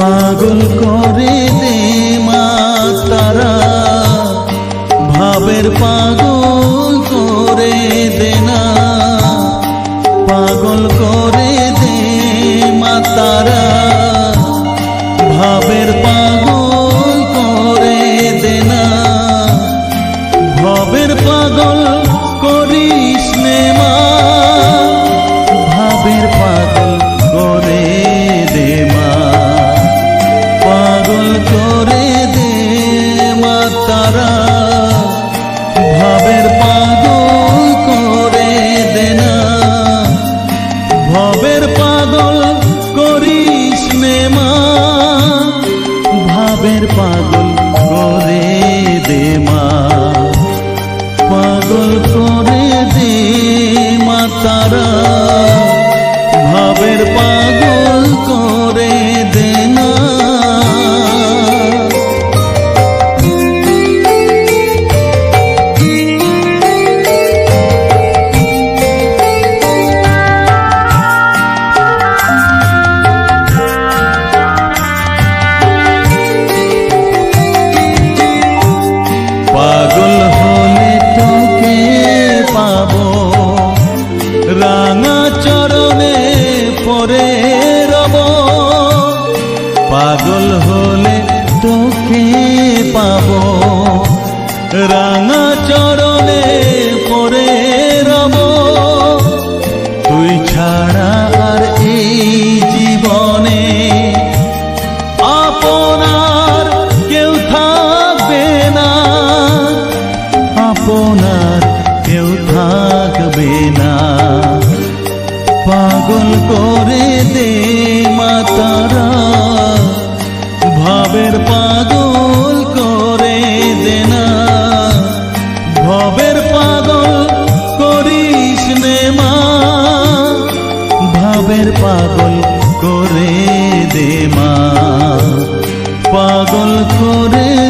পাগল করে দে মা তারা ভাবের পাগল করে দে না। পাগল করে দে মা তারা ভাবের পাগল করে দে না। পাগল রাঙা চরণে পরে রব। তুই ছাড়া আর এই জীবনে আপনার কেউ থাকবে না। আপনার কেউ থাকবে না। পাগল করে দে মাতারা, ভাবের পাগল ভবের পাগল করিস নে মা। ভাবের পাগল করে দে মা। পাগল করে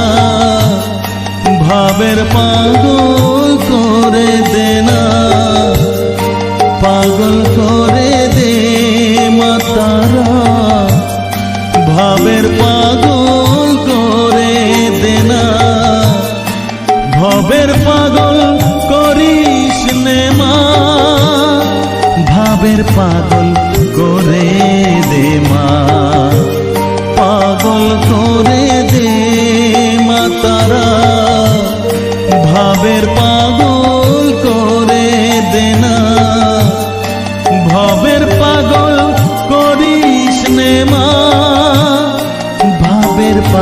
ভাবের পাগল করে দে না। পাগল করে দে মাতারা। ভাবের পাগল করে দে ভবের পাগল করিস নে মা। ভাবের পাগল করে দে মা। পাগল করে দে মা